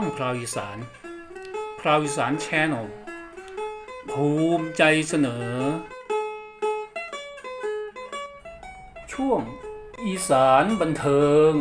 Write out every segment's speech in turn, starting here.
ช่องพราวอีสานพราวอีสานแชนแนลภูมิใจเสนอ ช่วงอีสานบันเทิง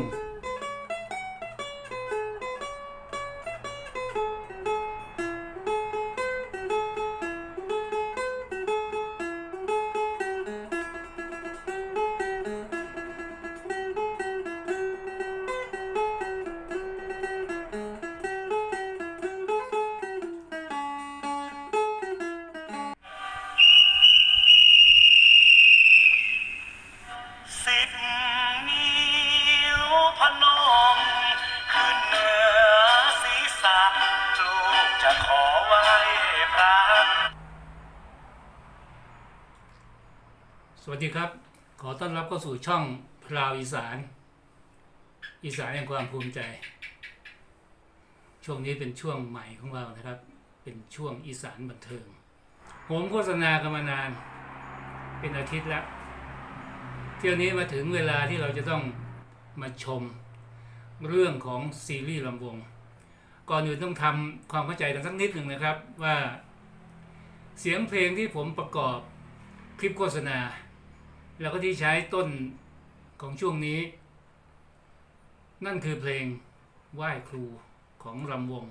วัสดีครับ ขอต้อนรับเข้าสู่ช่องพราวอีสาน อีสานแห่งความภูมิใจ ช่วงนี้เป็นช่วงใหม่ของเรานะครับ เป็นช่วงอีสานบันเทิงผมโฆษณากันมานาน เป็นอาทิตย์แล้ว เที่ยวนี้มาถึงเวลาที่เราจะต้องมาชมเรื่องของซีรีส์ลำวง ก่อนอื่นต้องทำความเข้าใจกันสักนิดหนึ่งนะครับว่าเสียงเพลงที่ผมประกอบคลิปโฆษณา แล้วก็ที่ใช้ต้นของช่วงนี้ นั่นคือเพลงไหว้ครูของลำวง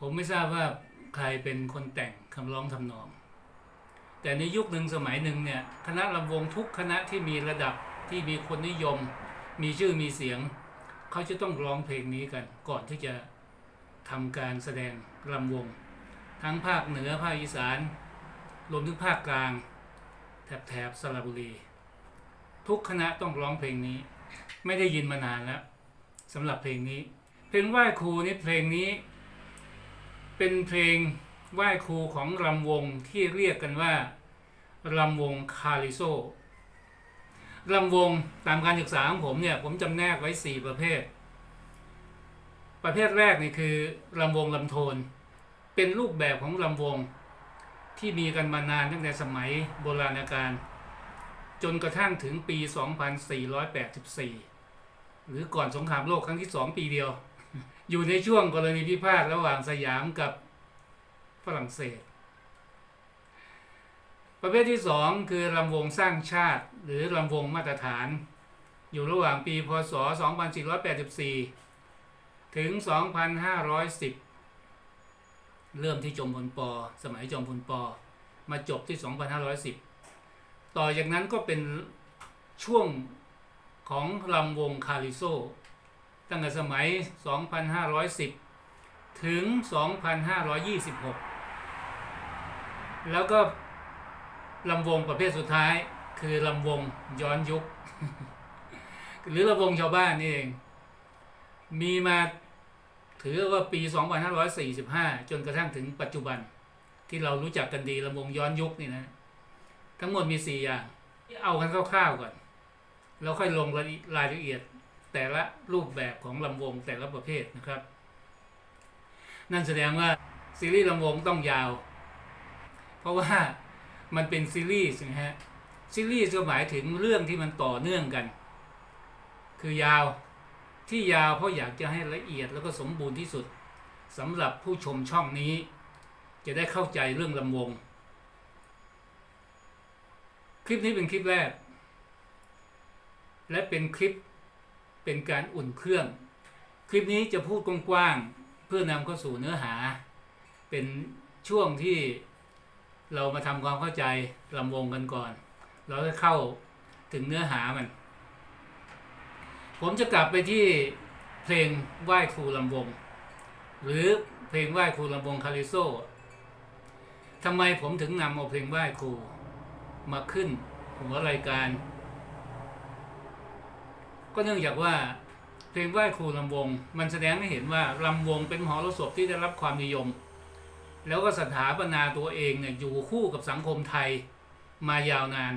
ผมไม่ทราบว่าใครเป็นคนแต่งคำร้องทำนอง แต่ในยุคหนึ่งสมัยหนึ่งเนี่ย คณะลำวงทุกคณะที่มีระดับที่มีคนนิยม มีชื่อมีเสียง เขาจะต้องร้องเพลงนี้กันก่อนที่จะทำการแสดงลำวง ทั้งภาคเหนือภาคอีสาน รวมถึงภาคกลาง แถบแถบสระบุรี ทุกคณะต้องร้องเพลงนี้ ไม่ได้ยินมานานแล้วสำหรับเพลงนี้ เพลงไหว้ครูนี่เพลงนี้ เป็นเพลงไหว้ครูของลำวงที่เรียกกันว่าลำวงคาริโซลำวงตามการศึกษาของผมเนี่ยผมจำแนกไว้ 4 ประเภท ประเภทแรกนี่คือลำวงลำโทน เป็นรูปแบบของลำวง ที่มีกันมานานตั้งแต่สมัยโบราณกาลจนกระทั่งถึงปี 2484 หรือก่อนสงครามโลกครั้งที่สองปีเดียว อยู่ในช่วงกรณีพิพาทระหว่างสยามกับฝรั่งเศส ประเภทที่สองคือลำวงสร้างชาติ หรือลำวงมาตรฐาน อยู่ระหว่างปี พศ 2484 ถึง 2510 เริ่มที่จอมพลปอสมัยจอมพลปอมาจบที่ 2510 ต่อจากนั้นก็เป็นช่วงของลำวงคาริโซ ตั้งแต่สมัย 2510 ถึง 2526 แล้วก็ลำวงประเภทสุดท้ายคือลำวงย้อนยุค หรือลำวงชาวบ้านนี่เอง มีมา ถือว่าปี 2545 จนกระทั่งถึงปัจจุบัน ที่เรารู้จักกันดีลำวงย้อนยุคนี่นะ ทั้งหมดมี 4 อย่าง เอากันคร่าวๆก่อน แล้วค่อยลงรายละเอียดแต่ละรูปแบบของลำวงแต่ละประเภทนะครับ นั่นแสดงว่าซีรีส์ลำวงต้องยาว เพราะว่ามันเป็นซีรีส์นะฮะซีรีส์ก็หมายถึงเรื่องที่มันต่อเนื่องกัน คือยาว ที่ยาวเพราะอยากจะให้ละเอียดแล้วก็สมบูรณ์ที่สุดสำหรับผู้ชมช่องนี้ จะได้เข้าใจเรื่องลำวง คลิปนี้เป็นคลิปแรก และเป็นคลิปเป็นการอุ่นเครื่อง คลิปนี้จะพูดกว้างๆเพื่อนำเข้าสู่เนื้อหา เป็นช่วงที่เรามาทำความเข้าใจลำวงกันก่อน เราจะเข้าถึงเนื้อหามัน ผมจะกลับไปที่เพลงไหว้ครูลำวง หรือเพลงไหว้ครูลำวงคาริโซทำไมผมถึงนำเอาเพลงไหว้ครู มาขึ้นหัวรายการ ก็เนื่องจากว่าเพลงไหว้ครูลำวง มันแสดงให้เห็นว่าลำวงเป็นมหรสพที่ได้รับความนิยม แล้วก็สถาปนาตัวเองเนี่ยอยู่คู่กับสังคมไทยมายาวนาน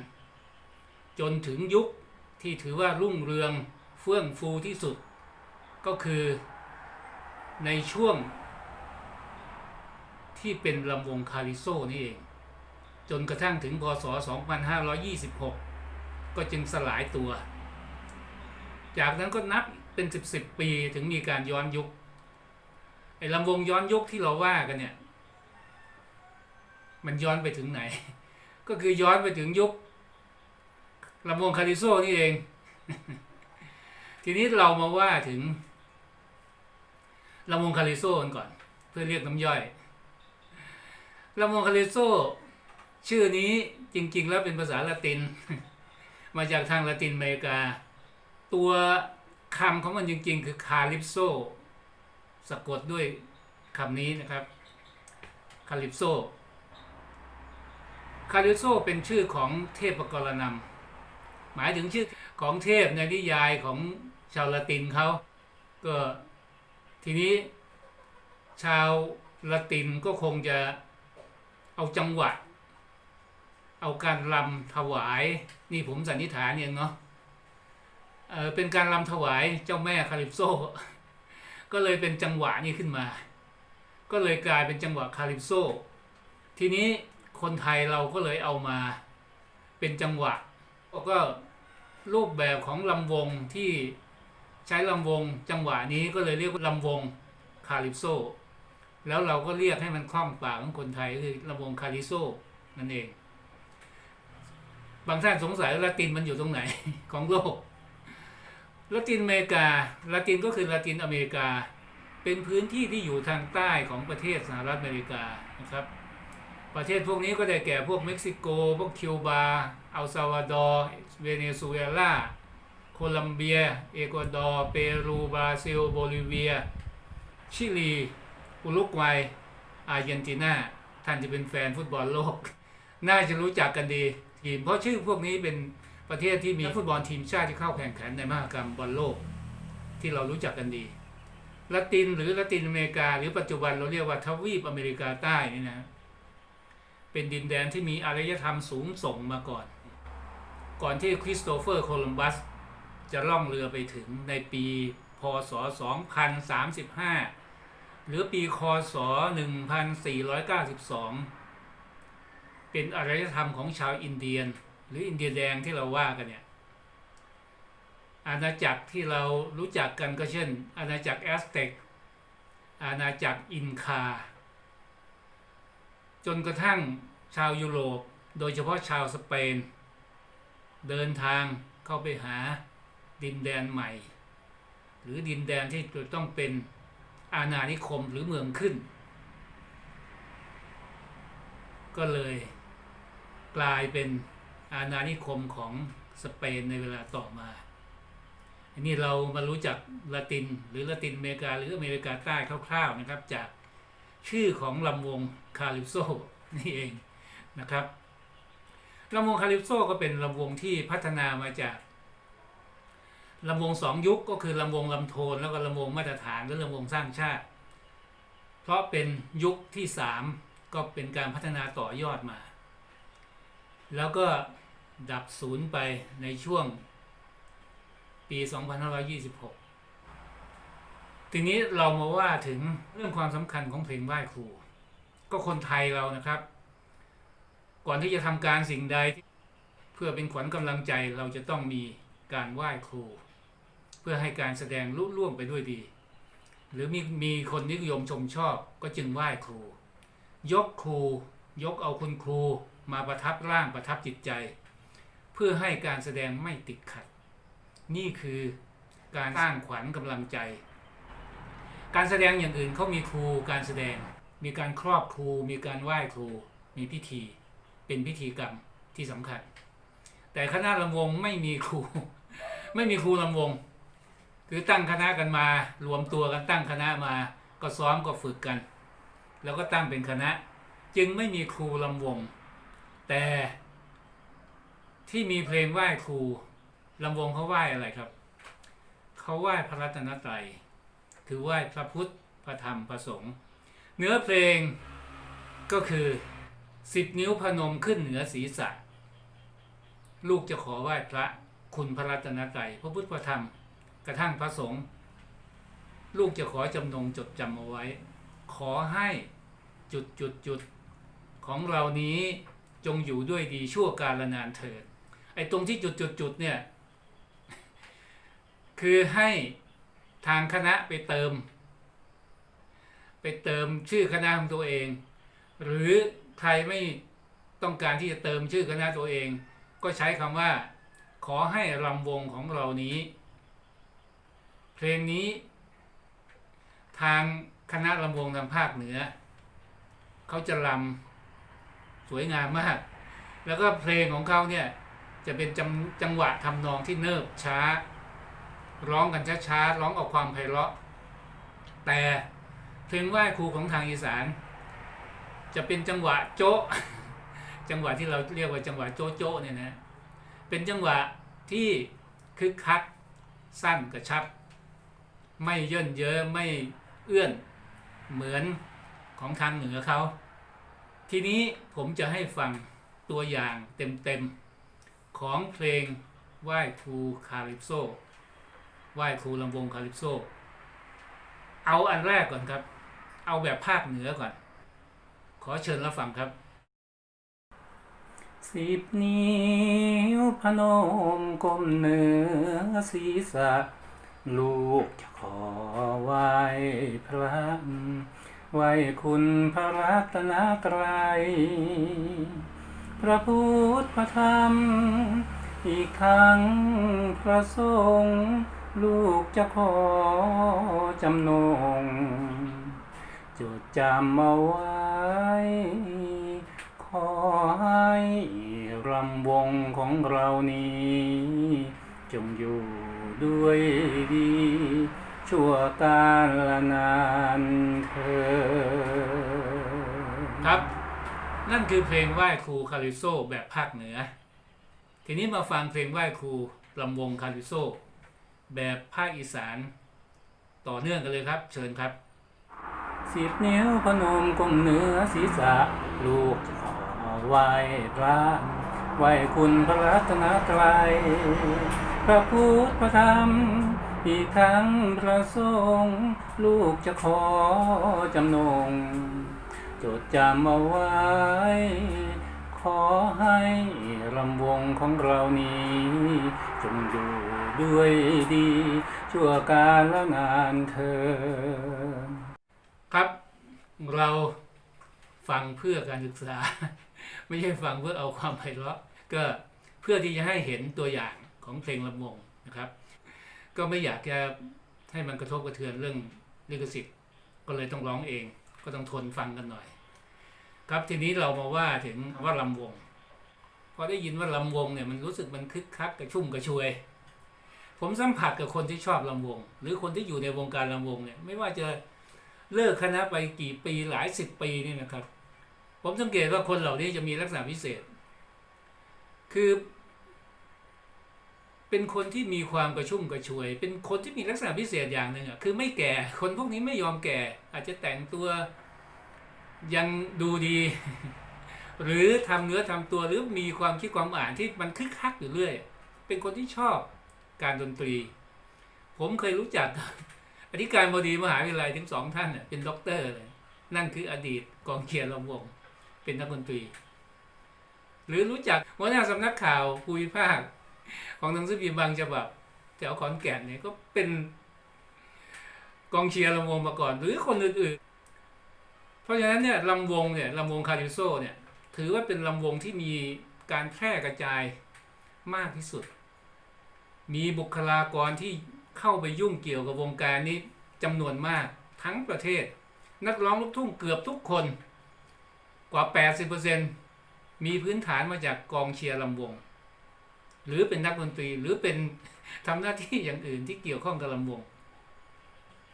จนถึงยุคที่ถือว่ารุ่งเรือง เฟื่องฟูที่สุด ก็คือในช่วง ที่เป็นลำวงคาริโซนี่เอง จนกระทั่งถึงพศ 2526 ก็จึงสลายตัว จากนั้นก็นับเป็นสิบสิบปีถึงมีการย้อนยุคไอ้ลำวงย้อนยุคที่เราว่ากันเนี่ย มันย้อนไปถึงไหน ก็คือย้อนไปถึงยุคลำวงคาริโซนี่เอง ทีนี้เรามาว่าถึงลำวงคาริโซกันก่อน เพื่อเรียกน้ำย่อยลำวงคาริโซชื่อนี้จริง ๆ แล้วเป็นภาษาละติน มาจากทางละตินอเมริกา ตัวคำของมันจริง ๆ คือคาลิปโซสะกดด้วยคำนี้นะครับคาลิปโซคาลิปโซเป็นชื่อของเทพกรณำหมายถึงชื่อของเทพในนิยายของ ชาวละตินเขาก็ทีนี้ชาวละตินก็คงจะเอาจังหวะ เอาการรำถวาย นี่ผมสันนิษฐานเองเนาะเออเป็นการรำถวายเจ้าแม่คาลิปโซ ก็เลยเป็นจังหวะนี้ขึ้นมา ก็เลยกลายเป็นจังหวะคาลิปโซ ทีนี้คนไทยเราก็เลยเอามาเป็นจังหวะ ก็รูปแบบของลำวงที่ ใช้ลำวงจังหวะนี้ก็เลยเรียกว่าลำวงคาลิปโซ แล้วเราก็เรียกให้มันคล่องปากของคนไทยคือลำวงคาลิโซนั่นเอง บางท่านสงสัยว่าละตินมันอยู่ตรงไหนของโลกละตินอเมริกาละตินก็คือละตินอเมริกา เป็นพื้นที่ที่อยู่ทางใต้ของประเทศสหรัฐอเมริกานะครับ ประเทศพวกนี้ก็ได้แก่พวกเม็กซิโก พวกคิวบา อัลซาวาดอร์ เวเนซุเอลา โคลัมเบีย เอกวาดอร์ เปรู บราซิล โบลิเวีย ชิลี อุรุกวัย อาร์เจนตินา ท่านจะเป็นแฟนฟุตบอลโลก น่าจะรู้จักกันดีทีม เพราะชื่อพวกนี้เป็นประเทศที่มีฟุตบอลทีมชาติที่เข้าแข่งขันในมหกรรมบอลโลก ที่เรารู้จักกันดี ละตินหรือละตินอเมริกา หรือปัจจุบันเราเรียกว่าทวีปอเมริกาใต้นี่นะ เป็นดินแดนที่มีอารยธรรมสูงส่งมาก่อน ก่อนที่คริสโตเฟอร์โคลัมบัส จะล่องเรือไปถึงในปีพศ 2035 หรือปีคศ 1492 เป็นอารยธรรมของชาวอินเดียน หรืออินเดียแดงที่เราว่ากันเนี่ย อาณาจักรที่เรารู้จักกันก็เช่น อาณาจักรแอสเต็ก อาณาจักรอินคา จนกระทั่งชาวยุโรป โดยเฉพาะชาวสเปน เดินทางเข้าไปหา ดินแดนใหม่ หรือดินแดนที่จะต้องเป็นอาณานิคมหรือเมืองขึ้น ก็เลยกลายเป็นอาณานิคมของสเปนในเวลาต่อมาอันนี้เรามารู้จักละตินหรือละตินอเมริกาหรืออเมริกาใต้คร่าวๆนะครับ จากชื่อของลำวงคาลิปโซนี่เองนะครับลำวงคาลิปโซก็เป็นลำวงที่พัฒนามาจาก ลำวงสองยุคก็คือลำวงลำโทนแล้วก็ลำวงมาตรฐานหรือลำวงสร้างชาติ เพราะเป็นยุคที่สามก็เป็นการพัฒนาต่อยอดมา แล้วก็ดับศูนย์ไปในช่วงปี 2526 ทีนี้เรามาว่าถึงเรื่องความสำคัญของเพลงไหว้ครู ก็คนไทยเรานะครับ ก่อนที่จะทำการสิ่งใด เพื่อเป็นขวัญกำลังใจเราจะต้องมีการไหว้ครู พื่อให้การแสดงลุล่วงไปด้วยดี หรือมีมีคนนิยมชมชอบก็จึงไหว้ครู ยกครู ยกเอาคุณครูมาประทับร่างประทับจิตใจ เพื่อให้การแสดงไม่ติดขัด นี่คือการสร้างขวัญกำลังใจ การแสดงอย่างอื่นเขามีครูการแสดง มีการครอบครู มีการไหว้ครู มีพิธี เป็นพิธีกรรมที่สำคัญ แต่คณะลำวงไม่มีครู ไม่มีครูลำวง คือตั้งคณะกันมา รวมตัวกันตั้งคณะมา ก็ซ้อมก็ฝึกกัน แล้วก็ตั้งเป็นคณะ จึงไม่มีครูลำวง แต่ที่มีเพลงไหว้ครูลำวงเขาไหว้อะไรครับ เขาไหว้พระรัตนตรัยคือไหว้พระพุทธพระธรรมพระสงฆ์เนื้อเพลงก็คือสิบนิ้วพนมขึ้นเหนือศีรษะ ลูกจะขอไหว้พระคุณพระรัตนตรัยพระพุทธพระธรรม กระทั่งพระสงฆ์ลูกจะขอจำนงจดจำเอาไว้ ขอให้จุดจุดจุดของเรานี้จงอยู่ด้วยดีชั่วกาลนานเถิดไอ้ตรงที่จุดจุดจุดเนี่ย คือให้ทางคณะไปเติม ไปเติมชื่อคณะของตัวเอง หรือใครไม่ต้องการที่จะเติมชื่อคณะตัวเอง ก็ใช้คำว่า ขอให้รำวงของเรานี้ เพลงนี้ทางคณะรำวงทางภาคเหนือ เขาจะรำสวยงามมาก แล้วก็เพลงของเขาเนี่ยจะเป็นจังจังหวะทำนองที่เนิบช้า ร้องกันช้าๆร้องออกความไพเราะ แต่เพลงไหว้ครูของทางอีสาน จะเป็นจังหวะโจ๊ะจังหวะที่เราเรียกว่าจังหวะโจ๊ะโจ๊ะเนี่ยนะเป็นจังหวะที่คึกคักสั้นกระชับ ไม่ย่นเยอะไม่เอื้อนเหมือนของทางเหนือเขา ทีนี้ผมจะให้ฟังตัวอย่างเต็มๆ ของเพลงไหว้ครูคาลิปโซไหว้ครูลำวงคาลิปโซ เอาอันแรกก่อนครับ เอาแบบภาคเหนือก่อน ขอเชิญรับฟังครับ สิบนิ้วพนมก้มเหนือศีรษะ ลูกจะขอไหว้พระไหว้คุณพระรัตนตรัย พระพุทธพระธรรม อีกทั้งพระสงฆ์ลูกจะขอจำนงจดจำเอาไว้ ขอให้รำวงของเรานี้ จงอยู่ ด้วยดี ชั่วกาลนานเธอ ครับ นั่นคือเพลงไหว้ครูคาริโซแบบภาคเหนือ ทีนี้มาฟังเพลงไหว้ครูลำวงคาริโซแบบภาคอีสาน ต่อเนื่องกันเลยครับ เชิญครับ สิบนิ้วพนมก้มเหนือศีรษะลูกจะขอไหว้พระ ไหวคุณพระรัตนตรัยพระพุทธพระธรรม อีกทั้งพระสงฆ์ลูกจะขอจำนง จดจำเอาไว้ ขอให้รำวงของเรานี้ จงอยู่ด้วยดี ชั่วการละนานเธอ ครับเราฟังเพื่อการศึกษา ไม่ใช่ฟังเพื่อเอาความไพเราะก็เพื่อที่จะให้เห็นตัวอย่างของเพลงลำวงนะครับ ก็ไม่อยากจะให้มันกระทบกระเทือนเรื่องลิขสิทธิ์ก็เลยต้องร้องเอง ก็ต้องทนฟังกันหน่อย ครับทีนี้เรามาว่าถึงว่าลำวงพอได้ยินว่าลำวงเนี่ยมันรู้สึกมันคึกคักกระชุ่มกระชวย ผมสัมผัสกับคนที่ชอบลำวง หรือคนที่อยู่ในวงการลำวงเนี่ยไม่ว่าจะเลิกคณะไปกี่ปีหลายสิบปีนี่นะครับ ผมสังเกตว่าคนเหล่านี้จะมีลักษณะพิเศษ คือ เป็นคนที่มีความกระชุ่มกระชวย เป็นคนที่มีลักษณะพิเศษอย่างหนึ่งอะคือไม่แก่ คนพวกนี้ไม่ยอมแก่ อาจจะแต่งตัวยังดูดี หรือทำเนื้อทำตัวหรือมีความคิดความอ่านที่มันคึกคักอยู่เรื่อย เป็นคนที่ชอบการดนตรี ผมเคยรู้จักอธิการบดีมหาวิทยาลัยถึงสองท่านน่ะเป็นด็อกเตอร์เลย นั่นคืออดีตกองเชียร์ลำวง เป็นนักดนตรี หรือรู้จักหัวหน้าสำนักข่าวภูมิภาค ของหนังสือพิมพ์บางฉบับแถวขอนแก่นเนี่ยก็เป็นกองเชียร์ลำวงมาก่อน หรือคนอื่นๆ เพราะฉะนั้นเนี่ยลำวงเนี่ยลำวงคาริโซเนี่ยถือว่าเป็นลำวงที่มีการแพร่กระจายมากที่สุด มีบุคลากรที่เข้าไปยุ่งเกี่ยวกับวงการนี้จำนวนมากทั้งประเทศ นักร้องลูกทุ่งเกือบทุกคน ว่า 80%มีพื้นฐานมาจากกองเชียร์ลำวง หรือเป็นนักดนตรีหรือเป็นทำหน้าที่อย่างอื่นที่เกี่ยวข้องกับลำวง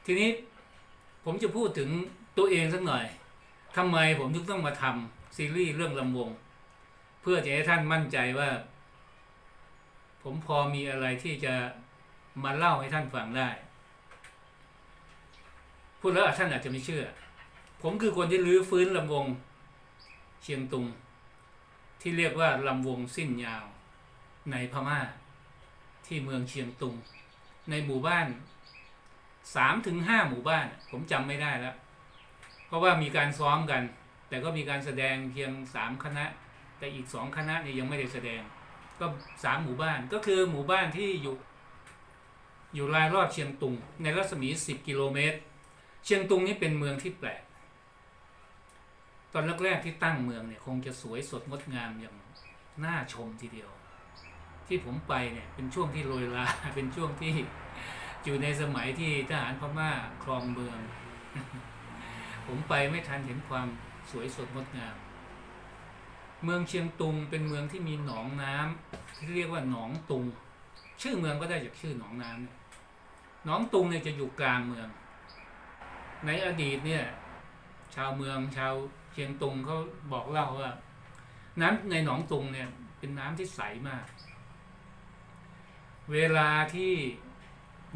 ทีนี้ผมจะพูดถึงตัวเองสักหน่อยทำไมผมถึงต้องมาทำซีรีส์เรื่องลำวง เพื่อจะให้ท่านมั่นใจว่า ผมพอมีอะไรที่จะมาเล่าให้ท่านฟังได้ พูดแล้วท่านอาจจะไม่เชื่อ ผมคือคนที่รื้อฟื้นลำวง เชียงตุง ที่เรียกว่าลำวงสิ้นยาว ในพม่า ที่เมืองเชียงตุง ในหมู่บ้านสามถึงห้าหมู่บ้าน ผมจำไม่ได้แล้ว เพราะว่ามีการซ้อมกัน แต่ก็มีการแสดงเพียงสามคณะ แต่อีกสองคณะนี่ยยังไม่ได้แสดง ก็สามหมู่บ้านก็คือหมู่บ้านที่อยู่อยู่รายรอบเชียงตุง ในรัศมี 10 กิโลเมตร เชียงตุงนี่เป็นเมืองที่แปลก ตอนแรกๆที่ตั้งเมืองเนี่ยคงจะสวยสดงดงามอย่างน่าชมทีเดียว ที่ผมไปเนี่ยเป็นช่วงที่โรยลาเป็นช่วงที่อยู่ในสมัยที่ทหารพม่าครองเมือง ผมไปไม่ทันเห็นความสวยสดงดงาม เมืองเชียงตุงเป็นเมืองที่มีหนองน้ำที่เรียกว่าหนองตุง ชื่อเมืองก็ได้จากชื่อหนองน้ำเนี่ยหนองตุงเนี่ยจะอยู่กลางเมือง ในอดีตเนี่ยชาวเมืองชาว เชียงตุงเขาบอกเล่าว่า น้ำในหนองตุงเนี่ย เป็นน้ำที่ใสมาก เวลาที่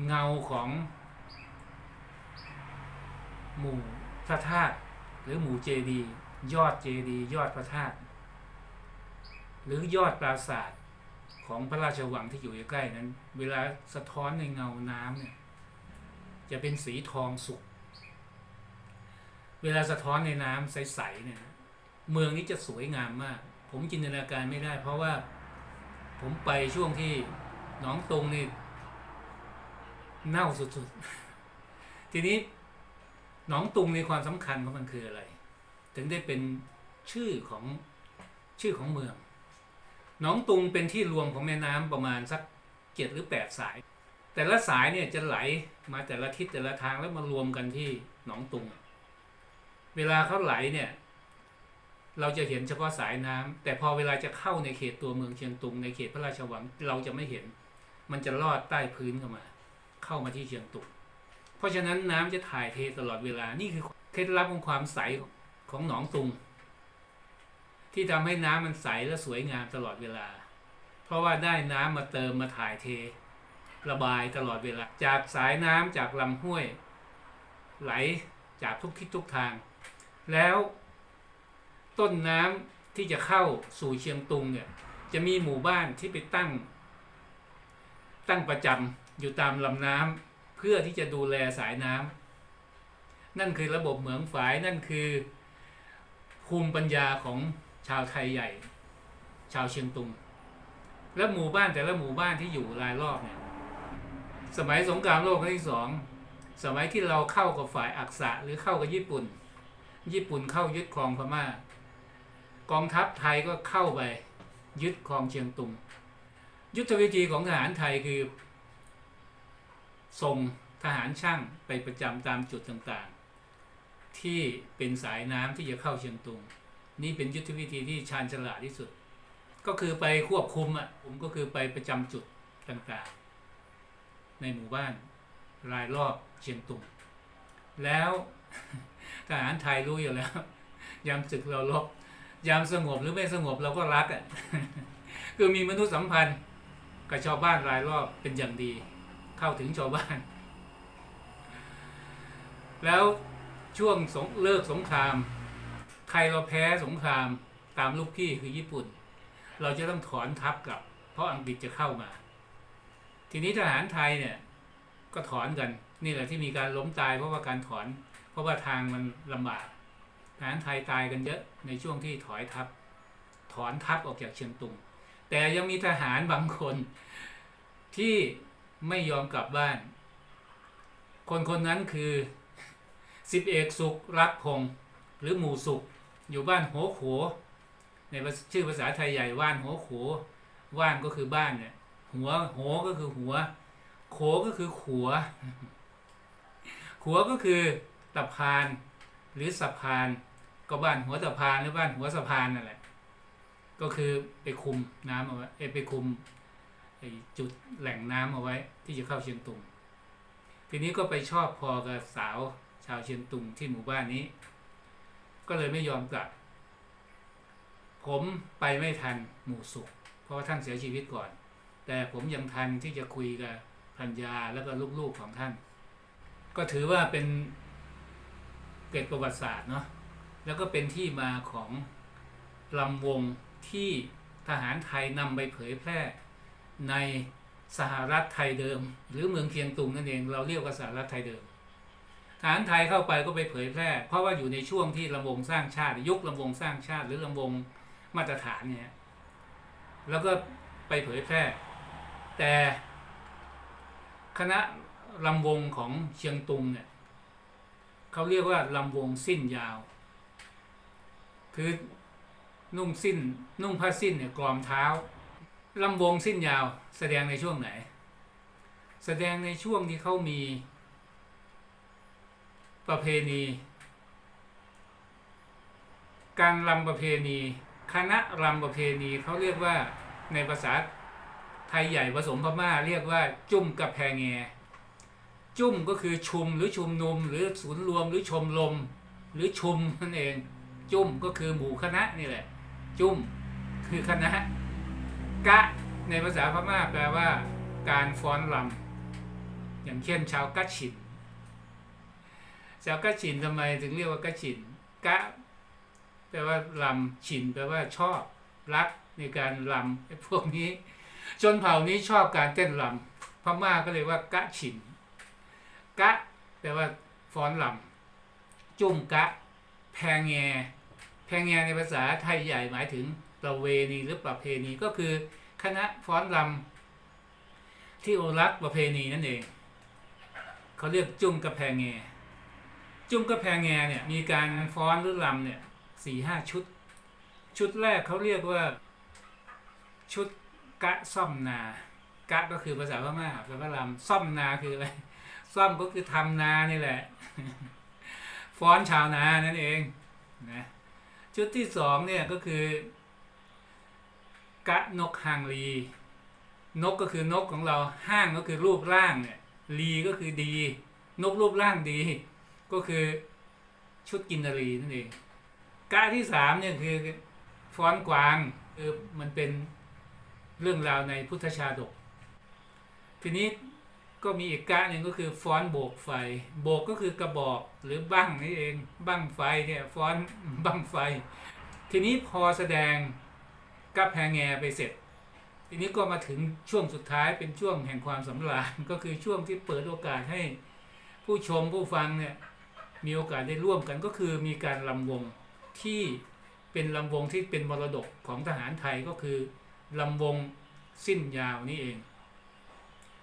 เงาของหมู่พระธาตุหรือหมู่เจดีย์ยอดเจดีย์ยอดพระธาตุหรือยอดปราสาทของพระราชวังที่อยู่ใกล้นั้น เวลาสะท้อนในเงาน้ำเนี่ย จะเป็นสีทองสุก เวลาสะท้อนในน้ำใสๆเนี่ยเมืองนี้จะสวยงามมาก ผมจินตนาการไม่ได้ เพราะว่าผมไปช่วงที่หนองตรงนี่เน่าสุดๆ ทีนี้หนองตุงในความสำคัญของมันคืออะไร ถึงได้เป็นชื่อของชื่อของเมือง หนองตุงเป็นที่รวมของแม่น้ำประมาณสักเจ็ดหรือแปดสาย แต่ละสายเนี่ยจะไหลมาแต่ละทิศแต่ละทางแล้วมารวมกันที่หนองตุง เวลาเขาไหลเนี่ย เราจะเห็นเฉพาะสายน้ำแต่พอเวลาจะเข้าในเขตตัวเมืองเชียงตุงในเขตพระราชวังเราจะไม่เห็น มันจะลอดใต้พื้นเข้ามา เข้ามาที่เชียงตุงเพราะฉะนั้นน้ำจะถ่ายเทตลอดเวลานี่คือเคล็ดลับของความใสของหนองตุง ที่ทำให้น้ำมันใสและสวยงามตลอดเวลา เพราะว่าได้น้ำมาเติมมาถ่ายเท ระบายตลอดเวลา จากสายน้ำจากลำห้วย ไหลจากทุกทิศทุกทาง แล้วต้นน้ำที่จะเข้าสู่เชียงตุงเนี่ยจะมีหมู่บ้านที่ไปตั้ง ตั้งประจำอยู่ตามลำน้ำเพื่อที่จะดูแลสายน้ำนั่นคือระบบเหมืองฝายนั่นคือภูมิปัญญาของชาวไทยใหญ่ ชาวเชียงตุง และหมู่บ้านแต่ละหมู่บ้านที่อยู่รายรอบเนี่ยสมัยสงครามโลกครั้งที่สองสมัยที่เราเข้ากับฝ่ายอักษะหรือเข้ากับญี่ปุ่น ญี่ปุ่นเข้ายึดครองพม่า กองทัพไทยก็เข้าไป ยึดครองเชียงตุง ยุทธวิธีของทหารไทยคือ ส่งทหารช่างไปประจำตามจุดต่างๆ ที่เป็นสายน้ำที่จะเข้าเชียงตุง นี่เป็นยุทธวิธีที่ชาญฉลาดที่สุด ก็คือไปควบคุมอะผมก็คือไปประจำจุดต่างๆ ในหมู่บ้านรายรอบเชียงตุง แล้ว ทหารไทยรู้อยู่แล้ว ยามศึกเราลบ ยามสงบหรือไม่สงบเราก็รักอะคือมีมนุษยสัมพันธ์กับชาวบ้านรายรอบเป็นอย่างดี เข้าถึงชาวบ้าน แล้วช่วงสงเลิกสงคราม ใครเราแพ้สงครามตามลูกพี่คือญี่ปุ่น เราจะต้องถอนทัพกลับ เพราะอังกฤษจะเข้ามา ทีนี้ทหารไทยเนี่ยก็ถอนกัน นี่แหละที่มีการล้มตายเพราะว่าการถอน เพราะว่าทางมันลำบากทหารไทยตายกันเยอะในช่วงที่ถอยทัพ ถอนทัพออกจากเชียงตุง แต่ยังมีทหารบางคนที่ไม่ยอมกลับบ้าน คนคนนั้นคือสิบเอกสุขรักพงศ์หรือหมู่สุข อยู่บ้านโหโขในชื่อภาษาไทยใหญ่ว่านโหโขว่านก็คือบ้านเนี่ย หัวโหก็คือหัว โขก็คือขัว ขัวก็คือ ตะพานหรือสะพานก็บ้านหัวตะพานหรือบ้านหัวสะพานนั่นแหละ ก็คือไปคุมน้ำเอาไว้ไปคุมจุดแหล่งน้ำเอาไว้ ที่จะเข้าเชียงตุง ทีนี้ก็ไปชอบพอกับสาวชาวเชียงตุงที่หมู่บ้านนี้ ก็เลยไม่ยอมกลับ ผมไปไม่ทันหมู่สุข เพราะว่าท่านเสียชีวิตก่อน แต่ผมยังทันที่จะคุยกับพัญญาแล้วก็ลูกๆของท่าน ก็ถือว่าเป็น เกร็ดประวัติศาสตร์เนาะแล้วก็เป็นที่มาของลำวงที่ทหารไทยนำไปเผยแพร่ในสหรัฐไทยเดิม หรือเมืองเคียงตุงนั่นเองเราเรียกว่าสหรัฐไทยเดิมทหารไทยเข้าไปก็ไปเผยแพร่ เพราะว่าอยู่ในช่วงที่ลำวงสร้างชาติ ยุคลำวงสร้างชาติหรือลำวงมาตรฐานเนี่ยแล้วก็ไปเผยแพร่ แต่คณะลำวงของเชียงตุงเนี่ย เขาเรียกว่าลำวงสิ้นยาว คือนุ่งสิ้น นุ่งผ้าสิ้นเนี่ยกรอมเท้าลำวงสิ้นยาว แสดงในช่วงไหน แสดงในช่วงที่เขามี ประเพณี การรำประเพณี คณะรำประเพณีเขาเรียกว่าในภาษาไทยใหญ่ผสมพม่าเรียกว่าจุ่มกับแพงแง จุ่มก็คือชุมหรือชุมนุม หรือศูนย์รวมหรือชมรมหรือชุมนั่นเอง จุ่มก็คือหมู่คณะนี่แหละ จุ่มคือคณะ กะในภาษาพม่าแปลว่า การฟ้อนรำอย่างเช่นชาวกัชชินชาวกัชชินทำไมถึงเรียกว่ากัชชินกะแปลว่าลำชินแปลว่าชอบรักในการลำไอ้พวกนี้ชนเผ่านี้ชอบการเต้นลำพม่าก็เลยว่ากะชิน ปลว่าฟ้อนลำจุ่มกะ แพงแงแพงแงในภาษาไทยใหญ่หมายถึงประเวณีหรือประเพณีก็คือคณะฟ้อนลำที่อรักประเพณีนั่นเองเขาเรียกจุ่มกระแพงแงจุ่มกระแพงแงเนี่ยมีการฟ้อนหรือลำเนี่ยสี่ห้าชุด ชุดแรกเขาเรียกว่าชุดกะซ่อมนา กะก็คือภาษาพม่าแปลว่าลำซ่อมนาคืออะไร ซ่อมก็คือทำนานี่แหละ ฟ้อนชาวนานั่นเองนะชุดที่สองเนี่ยก็คือกะนกฮางลี นกก็คือนกของเราห้างก็คือรูปร่างเนี่ยลีก็คือดี นกรูปร่างดี ก็คือชุดกินนรีนั่นเองกะที่สามเนี่ยคือฟ้อนกวางคือมันเป็นเรื่องราวในพุทธชาดก ทีนี้ ก็มีอีกกะหนึ่งก็คือฟ้อนโบกไฟ โบกก็คือกระบอกหรือบั้งนี่เองบั้งไฟเนี่ยฟ้อนบั้งไฟ ทีนี้พอแสดงกับแพงแงไปเสร็จ ทีนี้ก็มาถึงช่วงสุดท้ายเป็นช่วงแห่งความสำราญก็คือช่วงที่เปิดโอกาสให้ผู้ชมผู้ฟังเนี่ยมีโอกาสได้ร่วมกันก็คือมีการลำวงที่เป็นลำวงที่เป็นมรดกของทหารไทยก็คือลำวงสิ้นยาวนี่เอง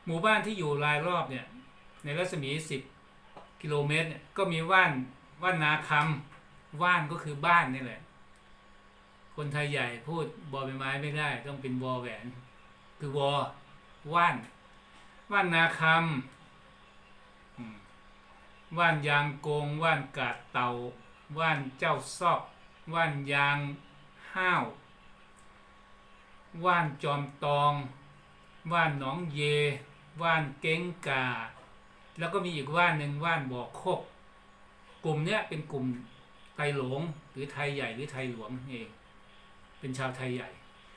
หมู่บ้านที่อยู่รายรอบเนี่ย ในรัศมี 10 กิโลเมตรเนี่ยก็มีว่านว่านนาคำว่านก็คือบ้านนี่แหละ คนไทยใหญ่พูดบอใบไม้ไม่ได้ ต้องเป็นวอแหวน คือวอว่านว่านนาคำว่านยางโกงว่านกาดเต่าว่านเจ้าซอกว่านยางห้าวว่านจอมตอง ว่านหนองเย ว่านเก้งกา แล้วก็มีอีกว่านหนึ่งว่านบ่อโคก กลุ่มเนี้ยเป็นกลุ่มไทยหลวงหรือไทยใหญ่หรือไทยหลวงเองเป็นชาวไทยใหญ่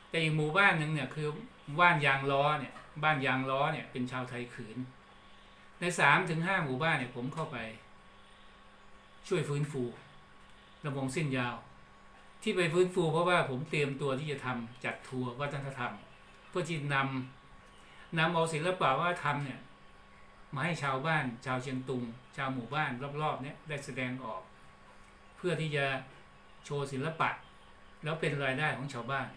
แต่อีกหมู่บ้านหนึ่งเนี่ยคือบ้านยางล้อเนี่ยบ้านยางล้อเนี่ยเป็นชาวไทยขืน ในสามถึงห้าหมู่บ้านเนี่ยผมเข้าไป ช่วยฟื้นฟูระวงสิ้นยาว ที่ไปฟื้นฟูเพราะว่าผมเตรียมตัวที่จะทำจัดทัวร์วัฒนธรรม เพื่อที่นำ นำเอาศิลปะวัฒนธรรมเนี่ยมาให้ชาวบ้าน ชาวเชียงตุง ชาวหมู่บ้านรอบๆเนี่ยได้แสดงออก เพื่อที่จะโชว์ศิลปะ แล้วเป็นรายได้ของชาวบ้าน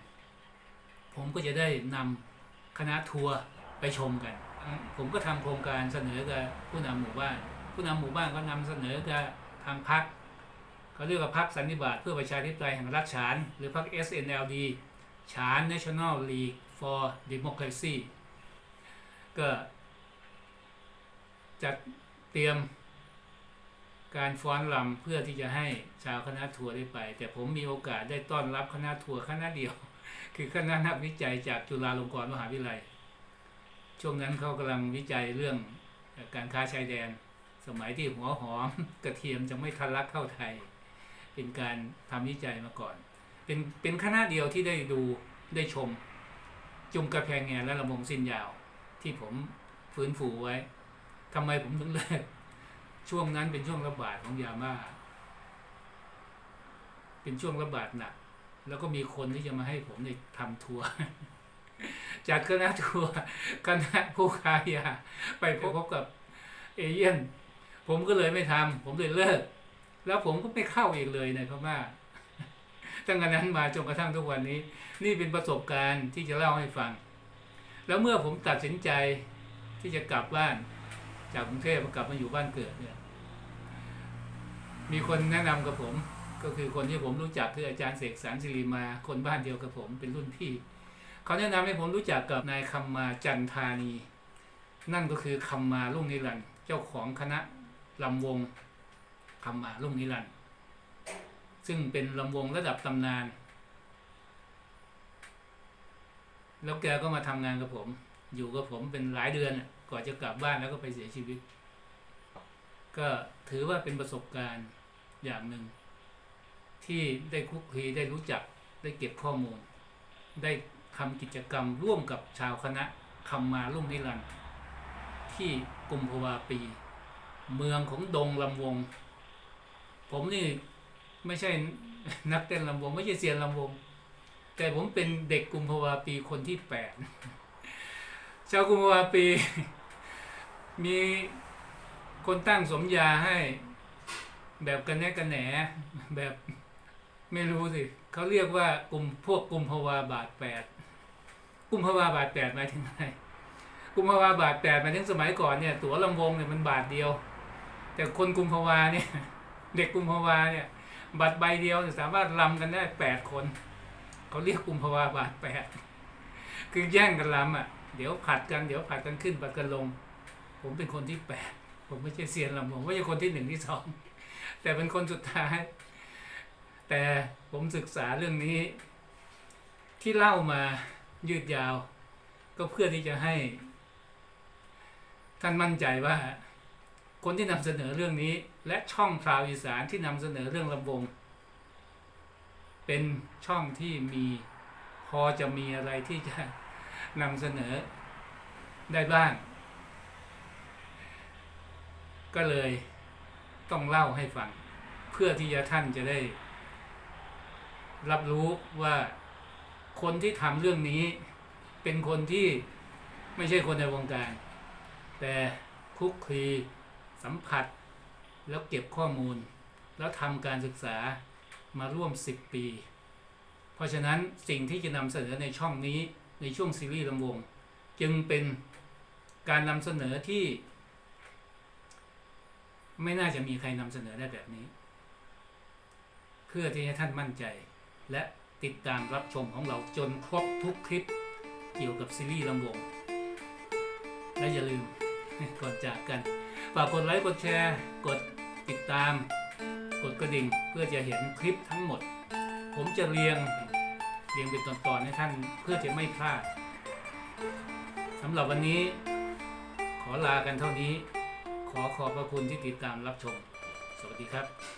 ผมก็จะได้นำคณะทัวร์ไปชมกัน ผมก็ทำโครงการเสนอกับผู้นำหมู่บ้าน ผู้นำหมู่บ้านก็นำเสนอกับทางพรรคเขาเรียกว่าพรรคสันนิบาตเพื่อประชาธิปไตยแห่งรัฐฉาน หรือพรรค SNLD ฉาน National League for Democracy ก็จัดเตรียมการฟ้อนรำเพื่อที่จะให้ชาวคณะทัวร์ได้ไป แต่ผมมีโอกาสได้ต้อนรับคณะทัวร์คณะเดียว คือคณะนักวิจัยจากจุฬาลงกรณ์มหาวิทยาลัย ช่วงนั้นเขากำลังวิจัยเรื่องการค้าชายแดน สมัยที่หัวหอมกระเทียมจะไม่ทะลักเข้าไทย เป็นการทำวิจัยมาก่อน เป็นเป็นคณะเดียวที่ได้ดูได้ชม จุมกระแพงแงและลำวงสิ้นยาว ที่ผมฟื้นฟูไว้ทำไมผมถึงเลิกช่วงนั้นเป็นช่วงระบาดของยามาเป็นช่วงระบาดหนักแล้วก็มีคนที่จะมาให้ผมได้ทำทัวร์จัดคณะทัวร์คณะผู้ค้ายาไปพบกับเอเย่นผมก็เลยไม่ทำผมเลยเลิก แล้วผมก็ไม่เข้าอีกเลยในพม่าตั้งแต่นั้นมาจนกระทั่งทุกวันนี้ นี่เป็นประสบการณ์ที่จะเล่าให้ฟัง แล้วเมื่อผมตัดสินใจที่จะกลับบ้าน จากกรุงเทพกลับมาอยู่บ้านเกิดเนี่ย มีคนแนะนำกับผม ก็คือคนที่ผมรู้จักคืออาจารย์เสกสรรศิริมาคนบ้านเดียวกับผมเป็นรุ่นพี่เขาแนะนำให้ผมรู้จักกับนายคำมาจันทานี นั่นก็คือคำมาลุ่งนิรันดร์เจ้าของคณะลำวงคำมาลุ่งนิรันดร์ซึ่งเป็นลำวงระดับตำนาน แล้วแกก็มาทำงานกับผม อยู่กับผมเป็นหลายเดือนก่อนจะกลับบ้านแล้วก็ไปเสียชีวิต ก็ถือว่าเป็นประสบการณ์อย่างหนึ่ง ที่ได้คุกคีได้รู้จักได้เก็บข้อมูล ได้ทำกิจกรรมร่วมกับชาวคณะคำมาลุ่งนิรันดร์ที่กุมภาวาปี เมืองของดงลำวง ผมนี่ไม่ใช่นักเต้นลำวง ไม่ใช่เซียนลำวง แต่ผมเป็นเด็กกุมภาวาปีคนที่แปดชาวกุมภาวาปี มีคนตั้งสมญาให้ แบบกันแนกันแหนแบบไม่รู้สิเขาเรียกว่ากลุ่มพวกกุมภาวาบาทแปดกุมภาวาบาทแปดหมายถึงอะไรกุมภาวาบาทแปดหมายถึงสมัยก่อนเนี่ย ตั๋วลำวงเนี่ยมันบาทเดียว แต่คนกุมภาวาเนี่ย เด็กกุมภาวาเนี่ย บัตรใบเดียวเนี่ยสามารถลำกันได้แปดคน เขาเรียกกุมภาวาบาทแปดคือแย่งกันลำอะ เดี๋ยวผัดกันเดี๋ยวผัดกันขึ้นผัดกันลง ผมเป็นคนที่แปดผมไม่ใช่เซียนลำวงไม่ใช่คนที่หนึ่งที่สองแต่เป็นคนสุดท้าย แต่ผมศึกษาเรื่องนี้ ที่เล่ามายืดยาว ก็เพื่อที่จะให้ ท่านมั่นใจว่า คนที่นำเสนอเรื่องนี้ และช่องพราวอีสานที่นำเสนอเรื่องลำวง เป็นช่องที่มีพอจะมีอะไรที่จะนำเสนอได้บ้าง ก็เลยต้องเล่าให้ฟัง เพื่อที่จะท่านจะได้ รับรู้ว่าคนที่ทำเรื่องนี้ เป็นคนที่ไม่ใช่คนในวงการ แต่คุกคีสัมผัส แล้วเก็บข้อมูล แล้วทำการศึกษา มาร่วม 10 ปี เพราะฉะนั้นสิ่งที่จะนำเสนอในช่องนี้ในช่วงซีรีส์ลำวง จึงเป็นการนำเสนอที่ ไม่น่าจะมีใครนำเสนอได้แบบนี้ เพื่อที่ให้ท่านมั่นใจ และติดตามรับชมของเราจนครบทุกคลิปเกี่ยวกับซีรีส์ลำวง และอย่าลืมก่อนจากกัน ฝากกดไลค์กดแชร์ กดติดตาม กดกระดิ่งเพื่อจะเห็นคลิปทั้งหมด ผมจะเรียงเรียงเป็นตอนๆให้ท่านเพื่อจะไม่พลาดสำหรับวันนี้ ขอลากันเท่านี้ ขอขอบพระคุณที่ติดตามรับชม สวัสดีครับ